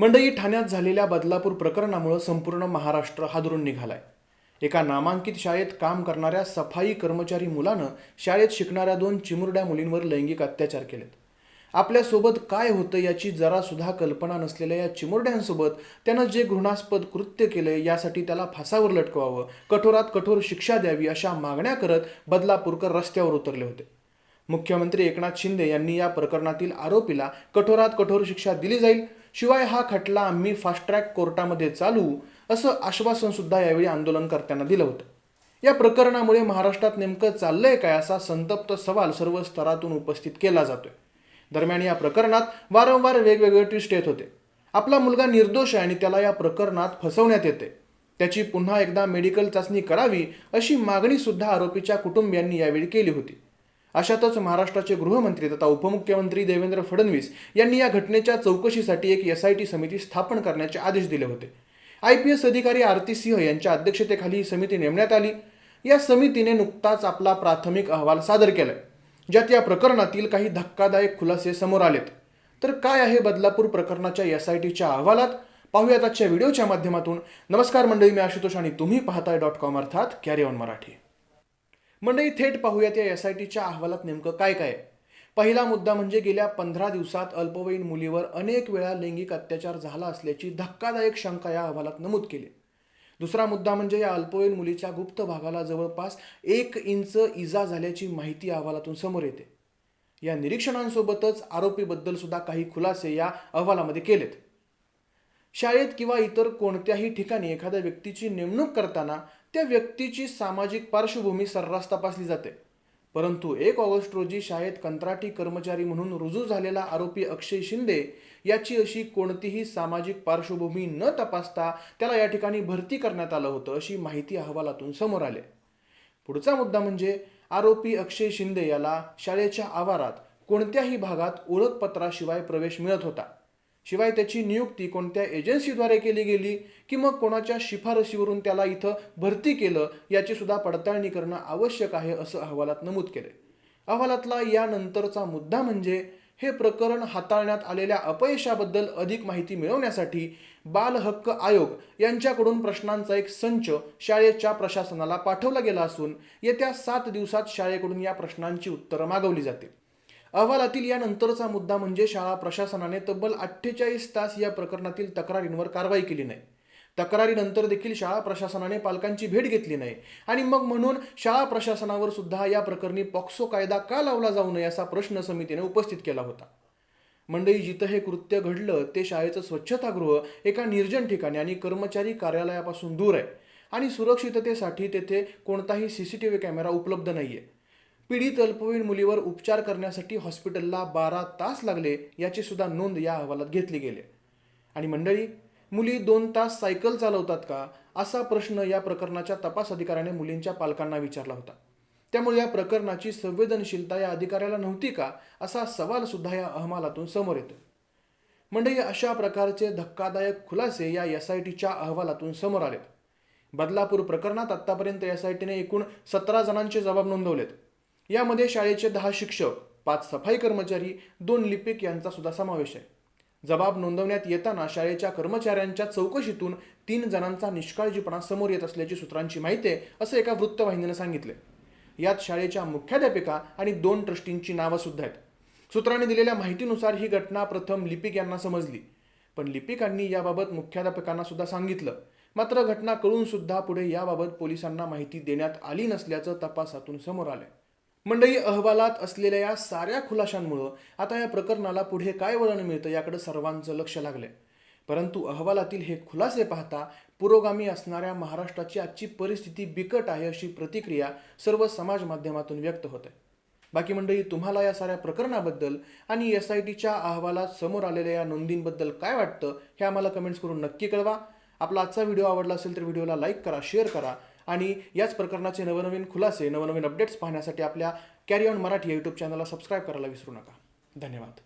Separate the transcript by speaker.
Speaker 1: मंडई ठाण्यात झालेल्या बदलापूर प्रकरणामुळं संपूर्ण महाराष्ट्र हादरून निघालाय. एका नामांकित शाळेत काम करणाऱ्या सफाई कर्मचारी मुलानं शाळेत शिकणाऱ्या दोन चिमुरड्या मुलींवर लैंगिक अत्याचार केलेत. आपल्यासोबत काय होतं याची जरा सुद्धा कल्पना नसलेल्या या चिमुरड्यांसोबत त्यानं जे घृणास्पद कृत्य केले यासाठी त्याला फासावर लटकवावं कठोरात कठोर शिक्षा द्यावी अशा मागण्या करत बदलापूरकर रस्त्यावर उतरले होते. मुख्यमंत्री एकनाथ शिंदे यांनी या प्रकरणातील आरोपीला कठोरात कठोर शिक्षा दिली जाईल शिवाय हा खटला आम्ही फास्ट ट्रॅक कोर्टामध्ये चालू असं आश्वासन सुद्धा यावेळी आंदोलनकर्त्यांना दिलं होतं. या प्रकरणामुळे महाराष्ट्रात नेमकं चाललंय काय असा संतप्त सवाल सर्व स्तरातून उपस्थित केला जातोय. दरम्यान या प्रकरणात वारंवार वेगवेगळे ट्विस्ट येत होते. आपला मुलगा निर्दोष आहे आणि त्याला या प्रकरणात फसवण्यात येते. त्याची पुन्हा एकदा मेडिकल चाचणी करावी अशी मागणी सुद्धा आरोपीच्या कुटुंबियांनी यावेळी केली होती. अशातच महाराष्ट्राचे गृहमंत्री तथा उपमुख्यमंत्री देवेंद्र फडणवीस यांनी या घटनेच्या चौकशीसाठी एक एस आय टी समिती स्थापन करण्याचे आदेश दिले होते. आय पी एस अधिकारी आरती सिंह यांच्या अध्यक्षतेखाली ही समिती नेमण्यात आली. या समितीने नुकताच आपला प्राथमिक अहवाल सादर केलाय ज्यात या प्रकरणातील काही धक्कादायक खुलासे समोर आलेत. तर काय आहे बदलापूर प्रकरणाच्या एस आय टीच्या अहवालात? पाहूयात आजच्या व्हिडिओच्या माध्यमातून. नमस्कार मंडळी मी आशुतोष आणि तुम्ही पाहताय डॉट कॉम अर्थात कॅरी ऑन मराठी. मंडळी थेट पाहूयात या एस आय टीच्या अहवालात नेमकं काय काय पहिला मुद्दा म्हणजे गेल्या पंधरा दिवसात अल्पवयीन मुलीवर अनेक वेळा लैंगिक अत्याचार झाला असल्याची धक्कादायक शंका या अहवालात नमूद केली. दुसरा मुद्दा म्हणजे या अल्पवयीन मुलीच्या गुप्त भागाला जवळपास एक इंच इजा झाल्याची माहिती अहवालातून समोर येते. या निरीक्षणांसोबतच आरोपीबद्दल सुद्धा काही खुलासे या अहवालामध्ये केलेत. शाळेत किंवा इतर कोणत्याही ठिकाणी एखाद्या व्यक्तीची नेमणूक करताना त्या व्यक्तीची सामाजिक पार्श्वभूमी सर्रास तपासली जाते. परंतु एक ऑगस्ट रोजी शाळेत कंत्राटी कर्मचारी म्हणून रुजू झालेला आरोपी अक्षय शिंदे याची अशी कोणतीही सामाजिक पार्श्वभूमी न तपासता त्याला या ठिकाणी भरती करण्यात आलं होतं अशी माहिती अहवालातून समोर आले. पुढचा मुद्दा म्हणजे आरोपी अक्षय शिंदे याला शाळेच्या आवारात कोणत्याही भागात ओळखपत्राशिवाय प्रवेश मिळत होता. शिवाय त्याची नियुक्ती कोणत्या एजन्सीद्वारे केली गेली की मग कोणाच्या शिफारशीवरून त्याला इथं भरती केलं याची सुद्धा पडताळणी करणं आवश्यक आहे असं अहवालात नमूद केले अहवालातला यानंतरचा मुद्दा म्हणजे हे प्रकरण हाताळण्यात आलेल्या अपयशाबद्दल अधिक माहिती मिळवण्यासाठी बाल हक्क आयोग यांच्याकडून प्रश्नांचा एक संच शाळेच्या प्रशासनाला पाठवला गेला असून येत्या सात दिवसात शाळेकडून या प्रश्नांची उत्तरं मागवली जातील. अहवालातील यानंतरचा मुद्दा म्हणजे शाळा प्रशासनाने तब्बल अठ्ठेचाळीस तास या प्रकरणातील तक्रारींवर कारवाई केली नाही. तक्रारीनंतर देखील शाळा प्रशासनाने पालकांची भेट घेतली नाही. आणि मग म्हणून शाळा प्रशासनावर सुद्धा या प्रकरणी पॉक्सो कायदा का लावला जाऊ नये असा प्रश्न समितीने उपस्थित केला होता. मंडई जिथं हे कृत्य घडलं ते शाळेचं स्वच्छतागृह एका निर्जन ठिकाणी आणि कर्मचारी कार्यालयापासून दूर आहे. आणि सुरक्षिततेसाठी तेथे कोणताही C C T V camera उपलब्ध नाही आहे पीडित अल्पवयीन मुलीवर उपचार करण्यासाठी हॉस्पिटलला बारा तास लागले याची सुद्धा नोंद या अहवालात घेतली गेली. आणि मंडळी मुली दोन तास सायकल चालवतात का? असा प्रश्न या प्रकरणाच्या तपास अधिकाऱ्याने मुलींच्या पालकांना विचारला होता. त्यामुळे या प्रकरणाची संवेदनशीलता या अधिकाऱ्याला नव्हती का? असा सवाल सुद्धा या अहवालातून समोर येतो मंडळी अशा प्रकारचे धक्कादायक खुलासे या एस आय टीच्या अहवालातून समोर आलेत. बदलापूर प्रकरणात आत्तापर्यंत एस आय टीने एकूण सतरा जणांचे जबाब नोंदवलेत. यामध्ये शाळेचे दहा शिक्षक पाच सफाई कर्मचारी दोन लिपिक यांचा सुद्धा समावेश आहे. जबाब नोंदवण्यात येताना शाळेच्या कर्मचाऱ्यांच्या चौकशीतून तीन जणांचा निष्काळजीपणा समोर येत असल्याची सूत्रांची माहिती आहे असं एका वृत्तवाहिनीनं सांगितले यात शाळेच्या मुख्याध्यापिका आणि दोन ट्रस्टींची नावं सुद्धा आहेत. सूत्रांनी दिलेल्या माहितीनुसार ही घटना प्रथम लिपिक यांना समजली. पण लिपिकांनी याबाबत मुख्याध्यापकांना सुद्धा सांगितलं. मात्र घटना कळून सुद्धा पुढे याबाबत पोलिसांना माहिती देण्यात आली नसल्याचं तपासातून समोर आलंय. मंडळी अहवालात असलेल्या या साऱ्या खुलाशांमुळं आता या प्रकरणाला पुढे काय वळण मिळतं याकडे सर्वांचं लक्ष लागलंय. परंतु अहवालातील हे खुलासे पाहता पुरोगामी असणाऱ्या महाराष्ट्राची आजची परिस्थिती बिकट आहे अशी प्रतिक्रिया सर्व समाज माध्यमातून व्यक्त होते बाकी मंडळी तुम्हाला या साऱ्या प्रकरणाबद्दल आणि एस आय टीच्या अहवालात समोर आलेल्या या नोंदींबद्दल काय वाटतं हे आम्हाला कमेंट्स करून नक्की कळवा. आपला आजचा व्हिडिओ आवडला असेल तर व्हिडिओला लाईक करा शेअर करा आणि याच प्रकरणाचे नवनवीन खुलासे नवनवीन अपडेट्स पाहण्यासाठी आपल्या कॅरी ऑन मराठी या यूट्यूब चॅनलला सबस्क्राईब करायला विसरू नका. धन्यवाद.